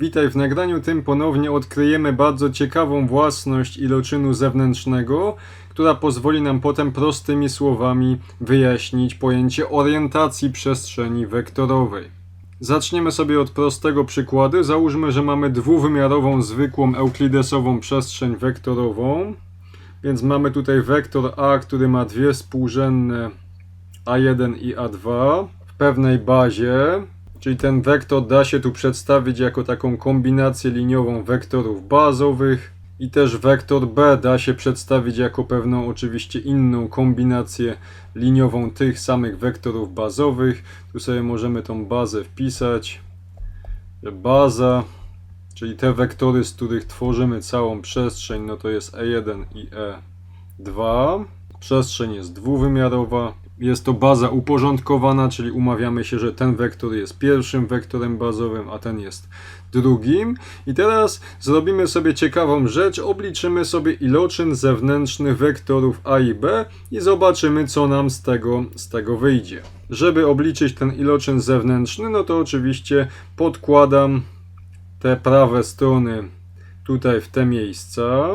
Witaj, w nagraniu tym ponownie odkryjemy bardzo ciekawą własność iloczynu zewnętrznego, która pozwoli nam potem prostymi słowami wyjaśnić pojęcie orientacji przestrzeni wektorowej. Zaczniemy sobie od prostego przykładu. Załóżmy, że mamy dwuwymiarową, zwykłą euklidesową przestrzeń wektorową. Więc mamy tutaj wektor A, który ma dwie współrzędne A1 i A2 w pewnej bazie. Czyli ten wektor da się tu przedstawić jako taką kombinację liniową wektorów bazowych i też wektor B da się przedstawić jako pewną oczywiście inną kombinację liniową tych samych wektorów bazowych. Tu sobie możemy tą bazę wpisać. Baza, czyli te wektory, z których tworzymy całą przestrzeń, no to jest E1 i E2. Przestrzeń jest dwuwymiarowa. Jest to baza uporządkowana, czyli umawiamy się, że ten wektor jest pierwszym wektorem bazowym, a ten jest drugim. I teraz zrobimy sobie ciekawą rzecz. Obliczymy sobie iloczyn zewnętrzny wektorów A i B i zobaczymy, co nam z tego, z tego wyjdzie. Żeby obliczyć ten iloczyn zewnętrzny, no to oczywiście podkładam te prawe strony tutaj w te miejsca.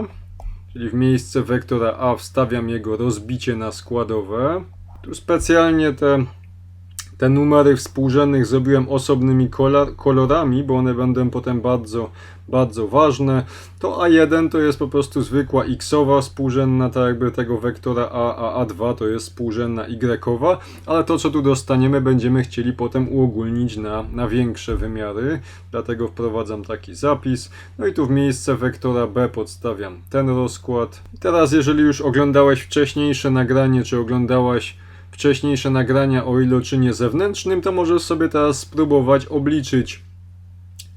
Czyli w miejsce wektora A wstawiam jego rozbicie na składowe. Tu specjalnie te, te numery współrzędnych zrobiłem osobnymi kolor, kolorami, bo one będą potem bardzo, bardzo ważne. To A1 to jest po prostu zwykła xowa współrzędna, tak jakby tego wektora A, a A2 to jest współrzędna y, ale to co tu dostaniemy będziemy chcieli potem uogólnić na, na większe wymiary, dlatego wprowadzam taki zapis. No i tu w miejsce wektora B podstawiam ten rozkład. Teraz jeżeli już oglądałeś wcześniejsze nagranie, czy oglądałaś wcześniejsze nagrania o iloczynie zewnętrznym, to możesz sobie teraz spróbować obliczyć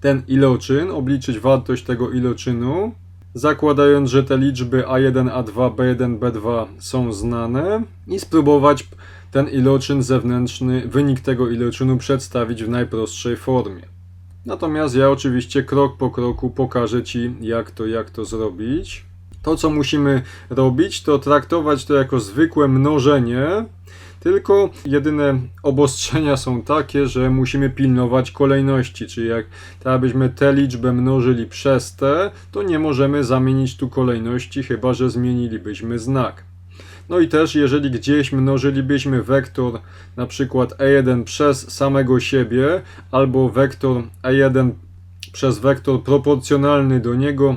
ten iloczyn, obliczyć wartość tego iloczynu, zakładając, że te liczby A1, A2, B1, B2 są znane i spróbować ten iloczyn zewnętrzny, wynik tego iloczynu przedstawić w najprostszej formie. Natomiast ja oczywiście krok po kroku pokażę Ci, jak to, jak to zrobić. To, co musimy robić, to traktować to jako zwykłe mnożenie, tylko jedyne obostrzenia są takie, że musimy pilnować kolejności, czyli jak tak abyśmy tę liczbę mnożyli przez te, to nie możemy zamienić tu kolejności, chyba że zmienilibyśmy znak. No i też jeżeli gdzieś mnożylibyśmy wektor na przykład e1 przez samego siebie albo wektor e1 przez wektor proporcjonalny do niego,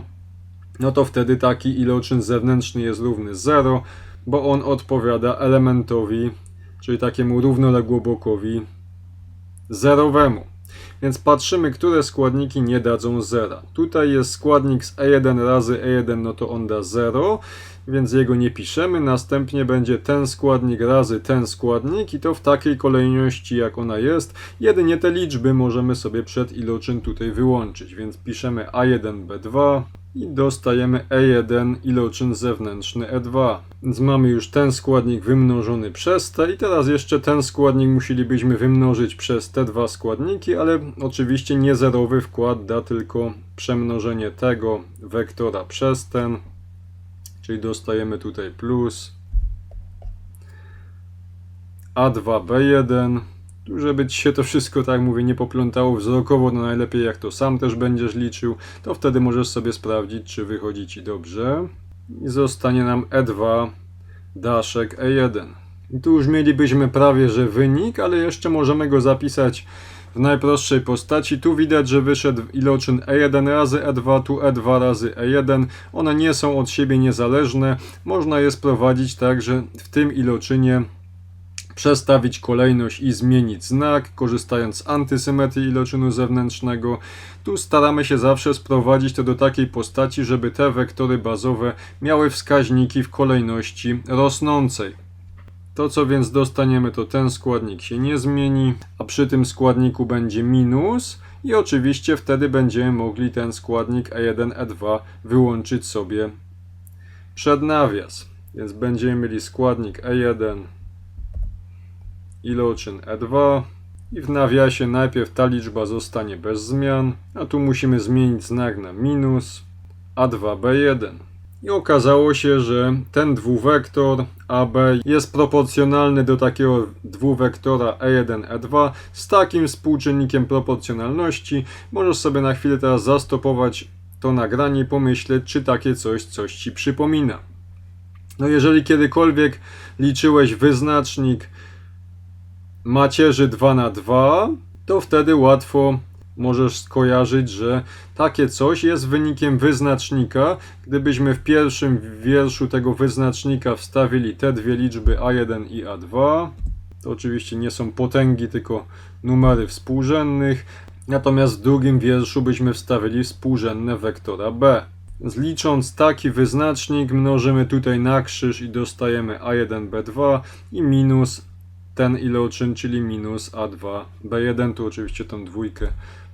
no to wtedy taki iloczyn zewnętrzny jest równy 0, bo on odpowiada elementowi, czyli takiemu równoległobłokowi zerowemu. Więc patrzymy, które składniki nie dadzą zera. Tutaj jest składnik z E1 razy E1, no to on da 0, więc jego nie piszemy. Następnie będzie ten składnik razy ten składnik i to w takiej kolejności, jak ona jest. Jedynie te liczby możemy sobie przed iloczyn tutaj wyłączyć, więc piszemy A1B2 i dostajemy E1 iloczyn zewnętrzny E2. Więc mamy już ten składnik wymnożony przez te i teraz jeszcze ten składnik musielibyśmy wymnożyć przez te dwa składniki, ale oczywiście nie zerowy wkład da tylko przemnożenie tego wektora przez ten, czyli dostajemy tutaj plus A2B1 tu, żeby ci się to wszystko, tak mówię, nie poplątało wzrokowo, no najlepiej jak to sam też będziesz liczył, to wtedy możesz sobie sprawdzić, czy wychodzi ci dobrze. I zostanie nam E2 daszek E1. I tu już mielibyśmy prawie, że wynik, ale jeszcze możemy go zapisać w najprostszej postaci. Tu widać, że wyszedł iloczyn E1 razy E2, tu E2 razy E1. One nie są od siebie niezależne. Można je sprowadzić tak, że w tym iloczynie przestawić kolejność i zmienić znak, korzystając z antysymetrii iloczynu zewnętrznego. Tu staramy się zawsze sprowadzić to do takiej postaci, żeby te wektory bazowe miały wskaźniki w kolejności rosnącej. To co więc dostaniemy, to ten składnik się nie zmieni, a przy tym składniku będzie minus i oczywiście wtedy będziemy mogli ten składnik E1, E2 wyłączyć sobie przed nawias. Więc będziemy mieli składnik E1 iloczyn E2 i w nawiasie najpierw ta liczba zostanie bez zmian, a tu musimy zmienić znak na minus A2B1. I okazało się, że ten dwuwektor AB jest proporcjonalny do takiego dwuwektora E E1, E2 z takim współczynnikiem proporcjonalności. Możesz sobie na chwilę teraz zastopować to nagranie i pomyśleć, czy takie coś coś ci przypomina. No jeżeli kiedykolwiek liczyłeś wyznacznik macierzy 2 na 2, to wtedy łatwo możesz skojarzyć, że takie coś jest wynikiem wyznacznika. Gdybyśmy w pierwszym wierszu tego wyznacznika wstawili te dwie liczby A1 i A2, to oczywiście nie są potęgi, tylko numery współrzędnych. Natomiast w drugim wierszu byśmy wstawili współrzędne wektora B. Zlicząc taki wyznacznik, mnożymy tutaj na krzyż i dostajemy A1, B2 i minus ten iloczyn, czyli minus A2, B1. Tu oczywiście tą dwójkę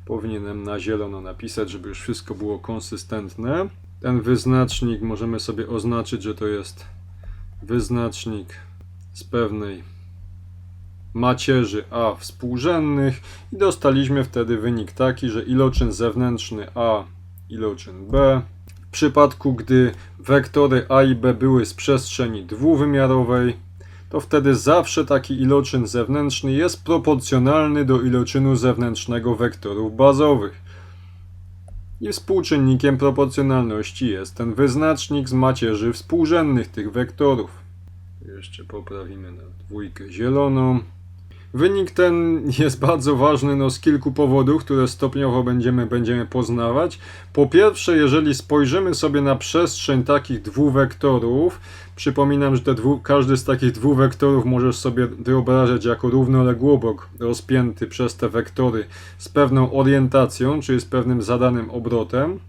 powinienem na zielono napisać, żeby już wszystko było konsystentne. Ten wyznacznik możemy sobie oznaczyć, że to jest wyznacznik z pewnej macierzy A współrzędnych i dostaliśmy wtedy wynik taki, że iloczyn zewnętrzny A, iloczyn B. W przypadku, gdy wektory A i B były z przestrzeni dwuwymiarowej, to wtedy zawsze taki iloczyn zewnętrzny jest proporcjonalny do iloczynu zewnętrznego wektorów bazowych. I współczynnikiem proporcjonalności jest ten wyznacznik z macierzy współrzędnych tych wektorów. Jeszcze poprawimy na dwójkę zieloną. Wynik ten jest bardzo ważny no, z kilku powodów, które stopniowo będziemy, będziemy poznawać. Po pierwsze, jeżeli spojrzymy sobie na przestrzeń takich dwuwektorów, przypominam, że te dwu, każdy z takich dwuwektorów możesz sobie wyobrażać jako równoległobok rozpięty przez te wektory z pewną orientacją, czyli z pewnym zadanym obrotem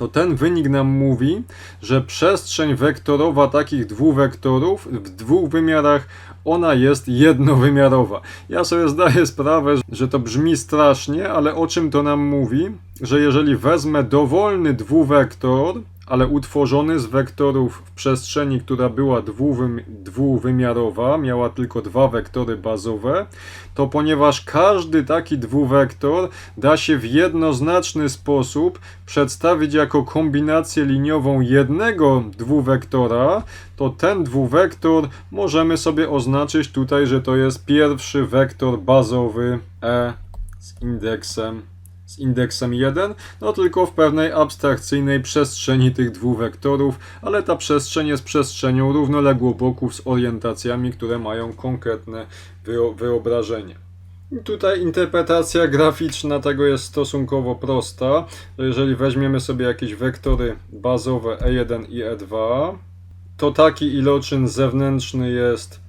to ten wynik nam mówi, że przestrzeń wektorowa takich dwuwektorów w dwóch wymiarach ona jest jednowymiarowa. Ja sobie zdaję sprawę, że to brzmi strasznie, ale o czym to nam mówi? Że jeżeli wezmę dowolny dwuwektor, ale utworzony z wektorów w przestrzeni, która była dwuwym, dwuwymiarowa, miała tylko dwa wektory bazowe, to ponieważ każdy taki dwuwektor da się w jednoznaczny sposób przedstawić jako kombinację liniową jednego dwuwektora, to ten dwuwektor możemy sobie oznaczyć tutaj, że to jest pierwszy wektor bazowy E z indeksem z indeksem 1, no tylko w pewnej abstrakcyjnej przestrzeni tych dwóch wektorów, ale ta przestrzeń jest przestrzenią równoległoboków z orientacjami, które mają konkretne wyo- wyobrażenie. Tutaj interpretacja graficzna tego jest stosunkowo prosta. że Jeżeli weźmiemy sobie jakieś wektory bazowe E1 i E2, to taki iloczyn zewnętrzny jest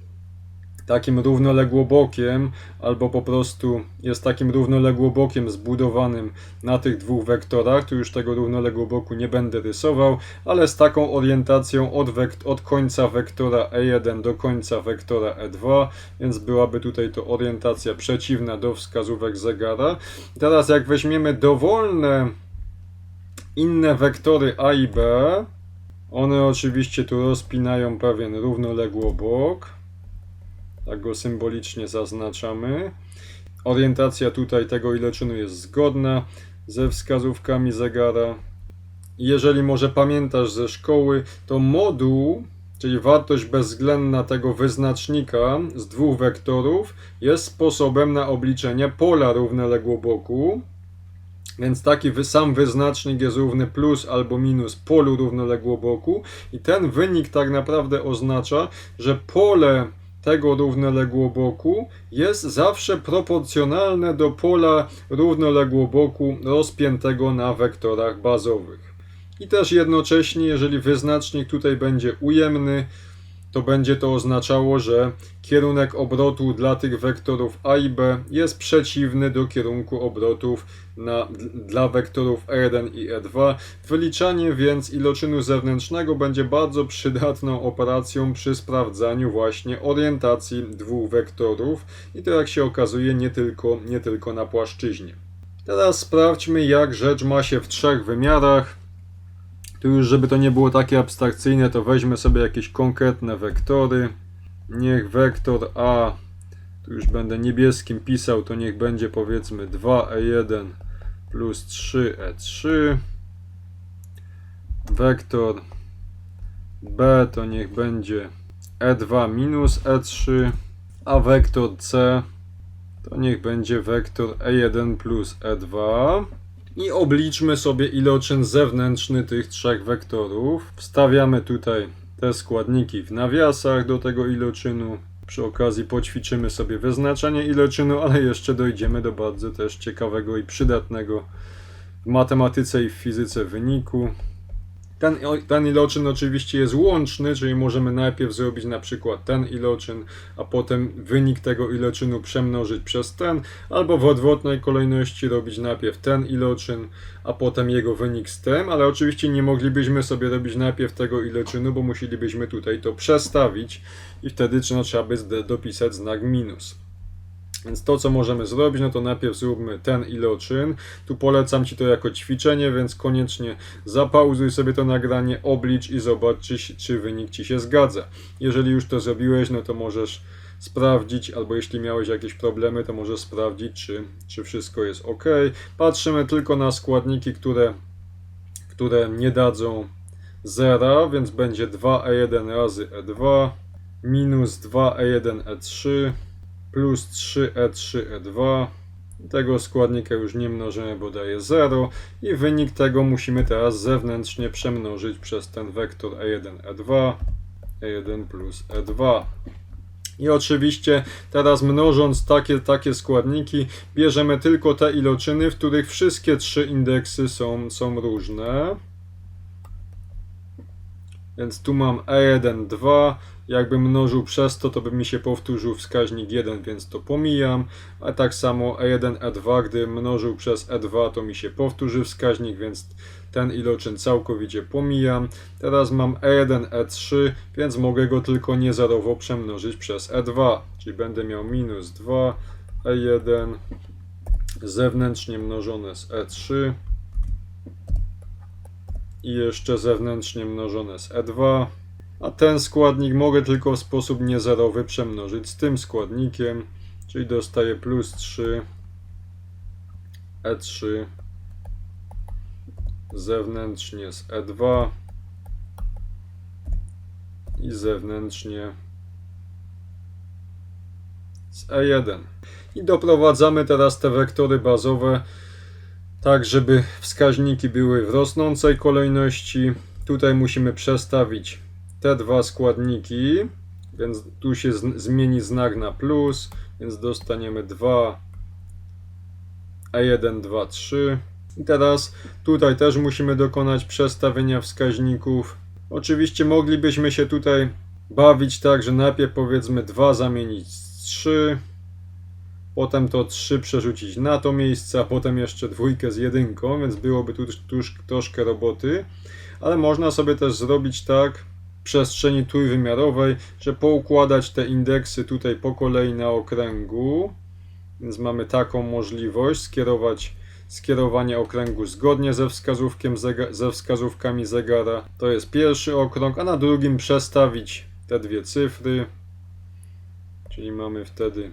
takim równoległobokiem, albo po prostu jest takim równoległobokiem zbudowanym na tych dwóch wektorach. Tu już tego równoległoboku nie będę rysował, ale z taką orientacją od, od końca wektora E1 do końca wektora E2, więc byłaby tutaj to orientacja przeciwna do wskazówek zegara. Teraz jak weźmiemy dowolne inne wektory A i B, one oczywiście tu rozpinają pewien równoległobok. Tak go symbolicznie zaznaczamy. Orientacja tutaj tego iloczynu jest zgodna ze wskazówkami zegara. Jeżeli może pamiętasz ze szkoły, to moduł, czyli wartość bezwzględna tego wyznacznika z dwóch wektorów, jest sposobem na obliczenie pola równoległoboku. Więc taki sam wyznacznik jest równy plus albo minus polu równoległoboku i ten wynik tak naprawdę oznacza, że pole tego równoległoboku jest zawsze proporcjonalne do pola równoległoboku rozpiętego na wektorach bazowych. I też jednocześnie, jeżeli wyznacznik tutaj będzie ujemny, to będzie to oznaczało, że kierunek obrotu dla tych wektorów A i B jest przeciwny do kierunku obrotów na, dla wektorów E1 i E2. Wyliczanie więc iloczynu zewnętrznego będzie bardzo przydatną operacją przy sprawdzaniu właśnie orientacji dwóch wektorów i to jak się okazuje nie tylko, nie tylko na płaszczyźnie. Teraz sprawdźmy jak rzecz ma się w trzech wymiarach. Tu już, żeby to nie było takie abstrakcyjne, to weźmy sobie jakieś konkretne wektory. Niech wektor A, tu już będę niebieskim pisał, to niech będzie powiedzmy 2E1 plus 3E3. Wektor B to niech będzie E2 minus E3, a wektor C to niech będzie wektor E1 plus E2. I obliczmy sobie iloczyn zewnętrzny tych trzech wektorów. Wstawiamy tutaj te składniki w nawiasach do tego iloczynu. Przy okazji poćwiczymy sobie wyznaczenie iloczynu, ale jeszcze dojdziemy do bardzo też ciekawego i przydatnego w matematyce i w fizyce wyniku. Ten, ten iloczyn oczywiście jest łączny, czyli możemy najpierw zrobić na przykład ten iloczyn, a potem wynik tego iloczynu przemnożyć przez ten, albo w odwrotnej kolejności robić najpierw ten iloczyn, a potem jego wynik z tym, ale oczywiście nie moglibyśmy sobie robić najpierw tego iloczynu, bo musielibyśmy tutaj to przestawić i wtedy trzeba by dopisać znak minus. Więc to, co możemy zrobić, no to najpierw zróbmy ten iloczyn. Tu polecam Ci to jako ćwiczenie, więc koniecznie zapauzuj sobie to nagranie, oblicz i zobacz, czy, wynik Ci się zgadza. Jeżeli już to zrobiłeś, no to możesz sprawdzić, albo jeśli miałeś jakieś problemy, to możesz sprawdzić, czy, czy wszystko jest ok. Patrzymy tylko na składniki, które, które nie dadzą zera, więc będzie 2e1 razy e2 minus 2e1e3 plus 3e3e2. Tego składnika już nie mnożymy, bo daje 0 i wynik tego musimy teraz zewnętrznie przemnożyć przez ten wektor e1, e2, e1 plus e2. I oczywiście teraz mnożąc takie, takie składniki, bierzemy tylko te iloczyny, w których wszystkie trzy indeksy są, są różne. Więc tu mam e1, 2. Jakbym mnożył przez to, to by mi się powtórzył wskaźnik 1, więc to pomijam. A tak samo e1, e2, gdy mnożył przez e2, to mi się powtórzy wskaźnik, więc ten iloczyn całkowicie pomijam. Teraz mam e1, e3, więc mogę go tylko niezerowo przemnożyć przez e2. Czyli będę miał minus 2 e1 zewnętrznie mnożone z E e3 i jeszcze zewnętrznie mnożone z E2. A ten składnik mogę tylko w sposób niezerowy przemnożyć z tym składnikiem, czyli dostaję plus 3 E3 zewnętrznie z E2 i zewnętrznie z E1. I doprowadzamy teraz te wektory bazowe tak, żeby wskaźniki były w rosnącej kolejności. Tutaj musimy przestawić te dwa składniki, więc tu się zmieni znak na plus, więc dostaniemy 2 E1, 2, 3. I teraz tutaj też musimy dokonać przestawienia wskaźników. Oczywiście moglibyśmy się tutaj bawić tak, że najpierw powiedzmy 2 zamienić z 3, potem to 3 przerzucić na to miejsce, a potem jeszcze dwójkę z jedynką, więc byłoby tu tuż, troszkę roboty, ale można sobie też zrobić tak przestrzeni trójwymiarowej, że poukładać te indeksy tutaj po kolei na okręgu, więc mamy taką możliwość, skierować skierowanie okręgu zgodnie ze, wskazówkiem ze wskazówkami zegara. To jest pierwszy okrąg, a na drugim przestawić te dwie cyfry. Czyli mamy wtedy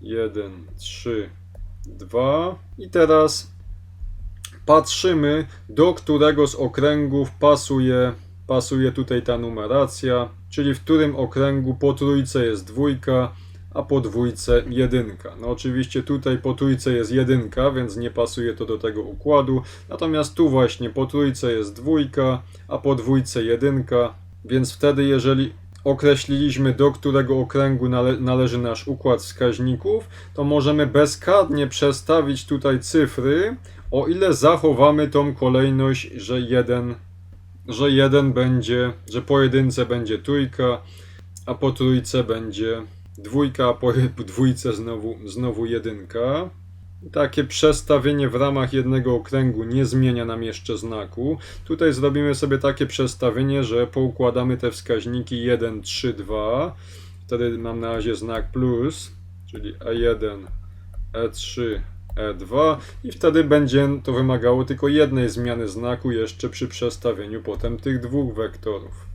1, 3, 2. I teraz patrzymy, do którego z okręgów pasuje, pasuje tutaj ta numeracja, czyli w którym okręgu po trójce jest dwójka, a po dwójce jedynka. No oczywiście tutaj po trójce jest jedynka, więc nie pasuje to do tego układu. Natomiast tu właśnie po trójce jest dwójka, a po dwójce jedynka, więc wtedy jeżeli określiliśmy do którego okręgu nale należy nasz układ wskaźników, to możemy bezkarnie przestawić tutaj cyfry, o ile zachowamy tą kolejność, że jeden, że jeden będzie, że po jedynce będzie trójka, a po trójce będzie dwójka, a po dwójce znowu, znowu jedynka. Takie przestawienie w ramach jednego okręgu nie zmienia nam jeszcze znaku. Tutaj zrobimy sobie takie przestawienie, że poukładamy te wskaźniki 1, 3, 2. Wtedy mam na razie znak plus, czyli E1, E3, E2 i wtedy będzie to wymagało tylko jednej zmiany znaku jeszcze przy przestawieniu potem tych dwóch wektorów.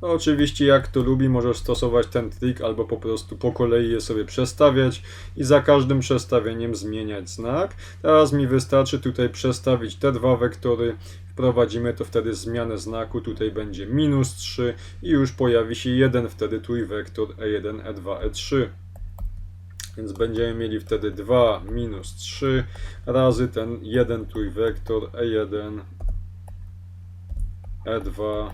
To oczywiście jak to lubi, możesz stosować ten trik albo po prostu po kolei je sobie przestawiać i za każdym przestawieniem zmieniać znak. Teraz mi wystarczy tutaj przestawić te dwa wektory, wprowadzimy to wtedy zmianę znaku, tutaj będzie minus 3 i już pojawi się jeden wtedy trójwektor E E1, E2, E3. Więc będziemy mieli wtedy 2 minus 3 razy ten jeden trójwektor E1, E2,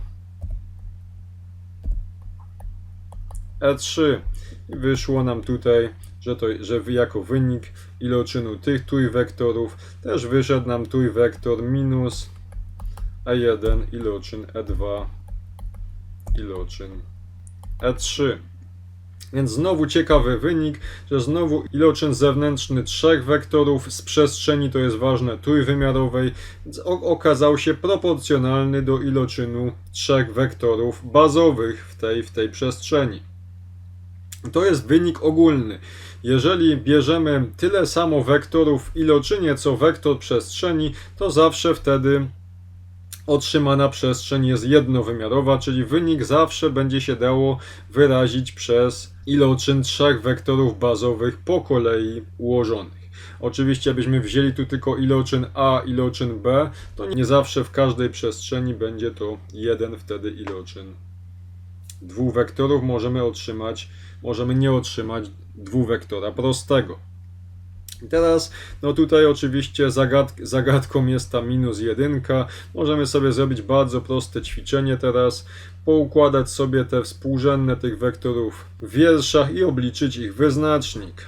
E3. I wyszło nam tutaj, że, to, że jako wynik iloczynu tych trójwektorów też wyszedł nam trójwektor minus E1 iloczyn E2 iloczyn E3. Więc znowu ciekawy wynik, że znowu iloczyn zewnętrzny trzech wektorów z przestrzeni, to jest ważne, trójwymiarowej, okazał się proporcjonalny do iloczynu trzech wektorów bazowych w tej, w tej przestrzeni. To jest wynik ogólny. Jeżeli bierzemy tyle samo wektorów w iloczynie, co wektor przestrzeni, to zawsze wtedy otrzymana przestrzeń jest jednowymiarowa, czyli wynik zawsze będzie się dało wyrazić przez iloczyn trzech wektorów bazowych po kolei ułożonych. Oczywiście, jakbyśmy wzięli tu tylko iloczyn A, iloczyn B, to nie zawsze w każdej przestrzeni będzie to jeden wtedy iloczyn dwóch wektorów możemy otrzymać, możemy nie otrzymać dwuwektora prostego. I Teraz, no tutaj oczywiście zagad, zagadką jest ta minus jedynka. Możemy sobie zrobić bardzo proste ćwiczenie teraz, poukładać sobie te współrzędne tych wektorów w wierszach i obliczyć ich wyznacznik.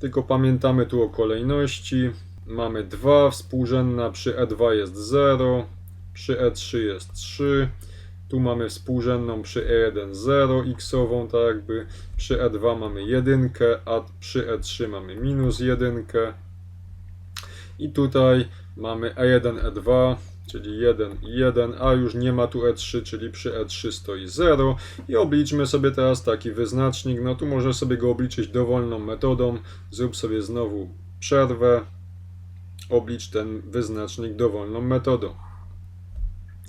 Tylko pamiętamy tu o kolejności. Mamy 2 współrzędna, przy E2 jest 0, przy E3 jest 3, tu mamy współrzędną przy E1 0 xową, tak jakby przy E2 mamy 1, a przy E3 mamy minus 1. I tutaj mamy E1, E2, czyli 1 i 1, a już nie ma tu E3, czyli przy E3 stoi 0. I obliczmy sobie teraz taki wyznacznik. No tu możesz sobie go obliczyć dowolną metodą. Zrób sobie znowu przerwę. Oblicz ten wyznacznik dowolną metodą.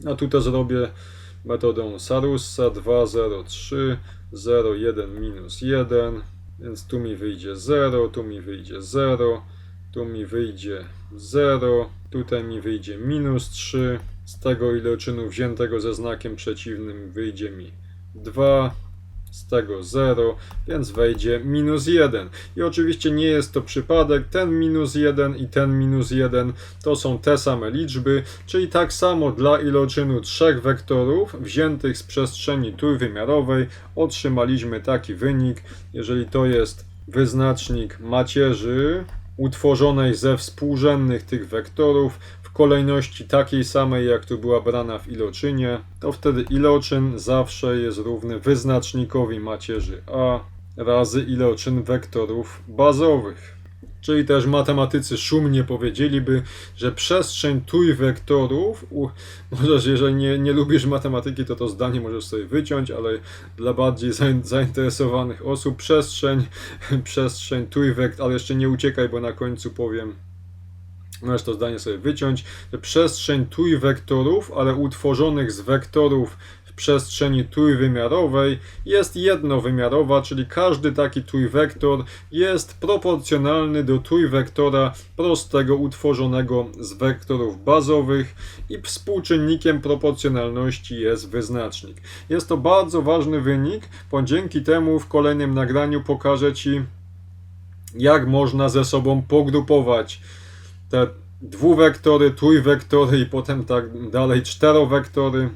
A tu to zrobię metodą Sarussa 203 01 minus 1 więc tu mi wyjdzie 0, tu mi wyjdzie 0 tu mi wyjdzie 0 tutaj mi wyjdzie minus 3 z tego iloczynu wziętego ze znakiem przeciwnym wyjdzie mi 2 z tego 0, więc wejdzie minus 1. I oczywiście nie jest to przypadek, ten minus 1 i ten minus 1 to są te same liczby, czyli tak samo dla iloczynu trzech wektorów wziętych z przestrzeni trójwymiarowej otrzymaliśmy taki wynik, jeżeli to jest wyznacznik macierzy utworzonej ze współrzędnych tych wektorów w kolejności takiej samej, jak tu była brana w iloczynie, to wtedy iloczyn zawsze jest równy wyznacznikowi macierzy A razy iloczyn wektorów bazowych. Czyli też matematycy szumnie powiedzieliby, że przestrzeń trójwektorów, możesz, jeżeli nie, nie lubisz matematyki, to to zdanie możesz sobie wyciąć, ale dla bardziej zain- zainteresowanych osób, przestrzeń, przestrzeń trójwektor, ale jeszcze nie uciekaj, bo na końcu powiem, Możesz to zdanie sobie wyciąć, przestrzeń trójwektorów, ale utworzonych z wektorów przestrzeni trójwymiarowej jest jednowymiarowa, czyli każdy taki trójwektor jest proporcjonalny do trójwektora prostego utworzonego z wektorów bazowych i współczynnikiem proporcjonalności jest wyznacznik. Jest to bardzo ważny wynik, bo dzięki temu w kolejnym nagraniu pokażę Ci, jak można ze sobą pogrupować te dwuwektory, trójwektory i potem tak dalej czterowektory.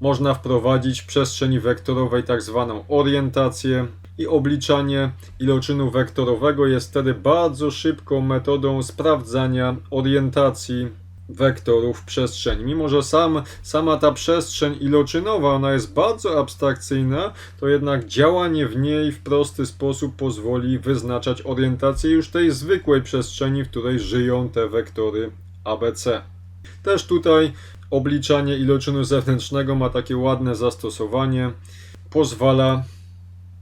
Można wprowadzić w przestrzeni wektorowej tak zwaną orientację i obliczanie iloczynu wektorowego jest wtedy bardzo szybką metodą sprawdzania orientacji wektorów w przestrzeni. Mimo, że sam, sama ta przestrzeń iloczynowa, ona jest bardzo abstrakcyjna, to jednak działanie w niej w prosty sposób pozwoli wyznaczać orientację już tej zwykłej przestrzeni, w której żyją te wektory ABC. Też tutaj obliczanie iloczynu zewnętrznego ma takie ładne zastosowanie. Pozwala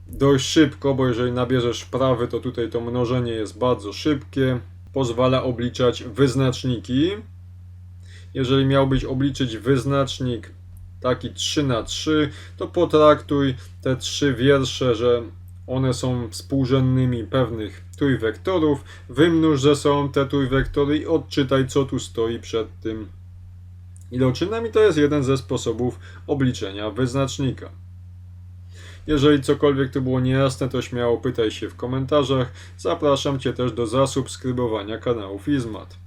dość szybko, bo jeżeli nabierzesz wprawy, to tutaj to mnożenie jest bardzo szybkie. Pozwala obliczać wyznaczniki. Jeżeli miałbyś obliczyć wyznacznik taki 3 na 3 to potraktuj te trzy wiersze, że one są współrzędnymi pewnych trójwektorów, wymnóż ze sobą te trójwektory i odczytaj, co tu stoi przed tym iloczynem i to jest jeden ze sposobów obliczenia wyznacznika. Jeżeli cokolwiek tu było niejasne, to śmiało pytaj się w komentarzach. Zapraszam Cię też do zasubskrybowania kanału Fizmat.